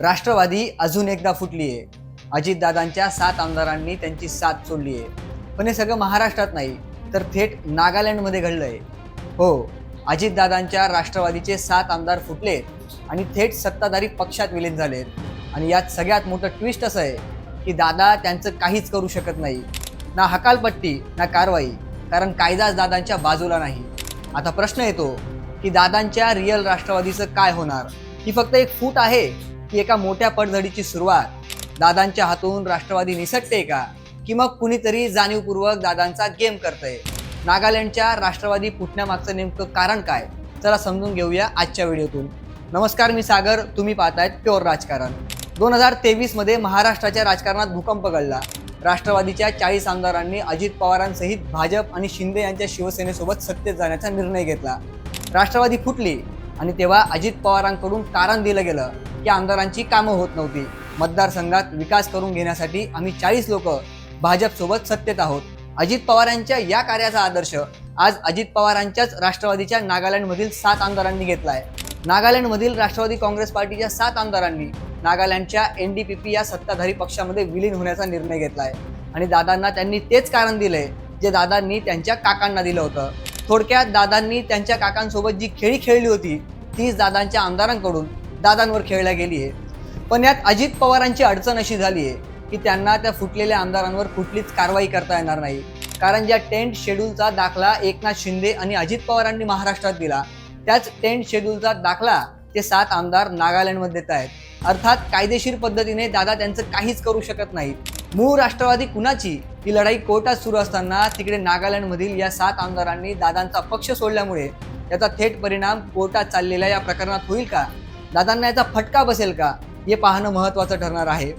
राष्ट्रवादी अजून एकदा फुटली आहे अजितदादांच्या सात आमदारांनी त्यांची साथ सोडली आहे पण हे सगळं महाराष्ट्रात नाही तर थेट नागालँडमध्ये घडलं आहे हो अजितदादांच्या राष्ट्रवादीचे सात आमदार फुटलेत आणि थेट सत्ताधारी पक्षात विलीन झालेत. आणि यात सगळ्यात मोठं ट्विस्ट असं आहे की दादा त्यांचं काहीच करू शकत नाही. ना हकालपट्टी ना कारवाई कारण कायदाच दादांच्या बाजूला नाही. आता प्रश्न येतो की दादांच्या रिअल राष्ट्रवादीचं काय होणार? ही फक्त एक फूट आहे? की एका मोठ्या पडझडीची सुरुवात. दादांच्या हातून राष्ट्रवादी निसटते का? की मग कुणीतरी जाणीवपूर्वक दादांचा गेम करतंय? नागालँडच्या राष्ट्रवादी फुटण्यामागचं नेमकं कारण काय? चला समजून घेऊया आजच्या व्हिडिओतून. नमस्कार मी सागर. तुम्ही पाहतायत प्युअर राजकारण. दोन हजार तेवीसमध्ये महाराष्ट्राच्या राजकारणात भूकंप घडला. राष्ट्रवादीच्या चाळीस आमदारांनी अजित पवारांसहित भाजप आणि शिंदे यांच्या शिवसेनेसोबत सत्तेत जाण्याचा निर्णय घेतला. राष्ट्रवादी फुटली आणि तेव्हा अजित पवारांकडून कारण दिलं गेलं. की आमदारांची कामं होत नव्हती. मतदारसंघात विकास करून घेण्यासाठी आम्ही चाळीस लोक भाजपसोबत सत्तेत आहोत. अजित पवारांच्या या कार्याचा आदर्श आज अजित पवारांच्याच राष्ट्रवादीच्या नागालँडमधील सात आमदारांनी घेतलाय. नागालँडमधील राष्ट्रवादी काँग्रेस पार्टीच्या सात आमदारांनी नागालँडच्या एन डी पी पी या सत्ताधारी पक्षामध्ये विलीन होण्याचा निर्णय घेतलाय. आणि दादांना त्यांनी तेच कारण दिलंय जे दादांनी त्यांच्या काकांना दिलं होतं. थोडक्यात दादांनी त्यांच्या काकांसोबत जी खेळी खेळली होती तीच दादांच्या आमदारांकडून दादांवर खेळल्या गेली आहे पण यात अजित पवारांची अडचण अशी झाली आहे की त्यांना त्या फुटलेल्या आमदारांवर कुठलीच कारवाई करता येणार नाही. कारण ज्या टेंट शेड्यूलचा दाखला एकनाथ शिंदे आणि अजित पवारांनी महाराष्ट्रात दिला त्याच टेंट शेड्यूलचा दाखला ते सात आमदार नागालँडमध्ये देत आहेत. अर्थात कायदेशीर पद्धतीने दादा त्यांचं काहीच करू शकत नाहीत मूळ राष्ट्रवादी कुणाची? ही लढाई कोर्टात सुरू असताना तिकडे नागालँडमधील या सात आमदारांनी दादांचा पक्ष सोडल्यामुळे याचा थेट परिणाम कोर्टात चाललेल्या या प्रकरणात होईल का? दादांना याचा फटका बसेल का? हे पाहणं महत्त्वाचं ठरणार आहे.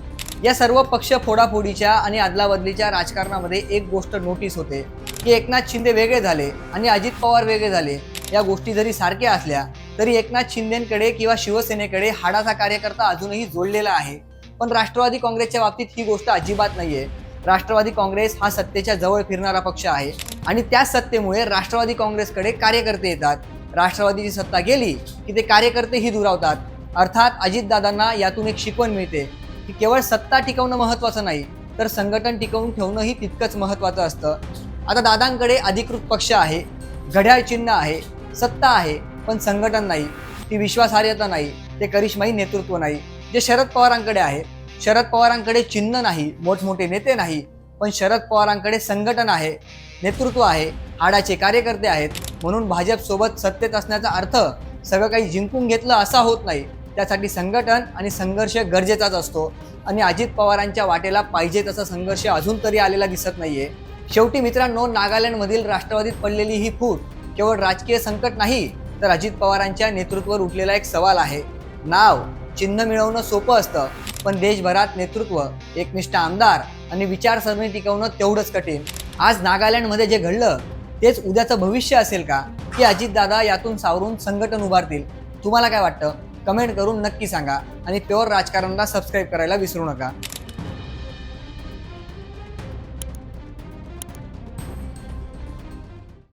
या सर्व पक्ष फोडाफोडीच्या आणि अदलाबदलीच्या राजकारणामध्ये एक गोष्ट नोटीस होते की एकनाथ शिंदे वेगळे झाले आणि अजित पवार वेगळे झाले. या गोष्टी जरी सारख्या असल्या तरी एकनाथ शिंदेकडे किंवा शिवसेनेकडे हाडाचा कार्यकर्ता अजूनही जोडलेला आहे. पण राष्ट्रवादी काँग्रेसच्या बाबतीत ही गोष्ट अजिबात नाहीये. राष्ट्रवादी काँग्रेस हा सत्तेच्या जवळ फिरणारा पक्ष आहे आणि त्या सत्तेमुळे राष्ट्रवादी काँग्रेसकडे कार्यकर्ते येतात. राष्ट्रवादीची सत्ता गेली की ते कार्यकर्तेही दुरावतात. अर्थात अजितदादांना यातून एक शिकवण मिळते की केवळ सत्ता टिकवणं महत्त्वाचं नाही तर संघटन टिकवून ठेवणंही तितकंच महत्त्वाचं असतं. आता दादांकडे अधिकृत पक्ष आहे घड्याळ चिन्ह आहे सत्ता आहे पण संघटन नाही. ती विश्वासार्हता नाही ते करिश्माई नेतृत्व नाही. जे शरद पवारांकडे आहे शरद पवारांकडे चिन्ह नाही मोठमोठे नेते नाही पण शरद पवारांकडे संघटन आहे नेतृत्व आहे हाडाचे कार्यकर्ते आहेत म्हणून भाजपसोबत सत्तेत असण्याचा अर्थ सगळं काही जिंकून घेतलं असा होत नाही. त्यासाठी संघटन आणि संघर्ष गरजेचाच असतो. आणि अजित पवारांच्या वाटेला पाहिजे तसा संघर्ष अजून तरी आलेला दिसत नाहीये. शेवटी मित्रांनो नागालँडमधील राष्ट्रवादीत पडलेली ही फूट केवळ राजकीय संकट नाही तर अजित पवारांच्या नेतृत्वावर उठलेला एक सवाल आहे. नाव चिन्ह मिळवणं सोपं असतं पण देशभरात नेतृत्व एकनिष्ठ आमदार आणि विचारसरणी टिकवणं तेवढंच कठीण. आज नागालँडमध्ये जे घडलं तेच उद्याचं भविष्य असेल का? की अजितदादा यातून सावरून संघटन उभारतील? तुम्हाला काय वाटतं? कमेंट करून नक्की सांगा आणि प्युअर राजकारणला सबस्क्राईब करायला विसरू नका.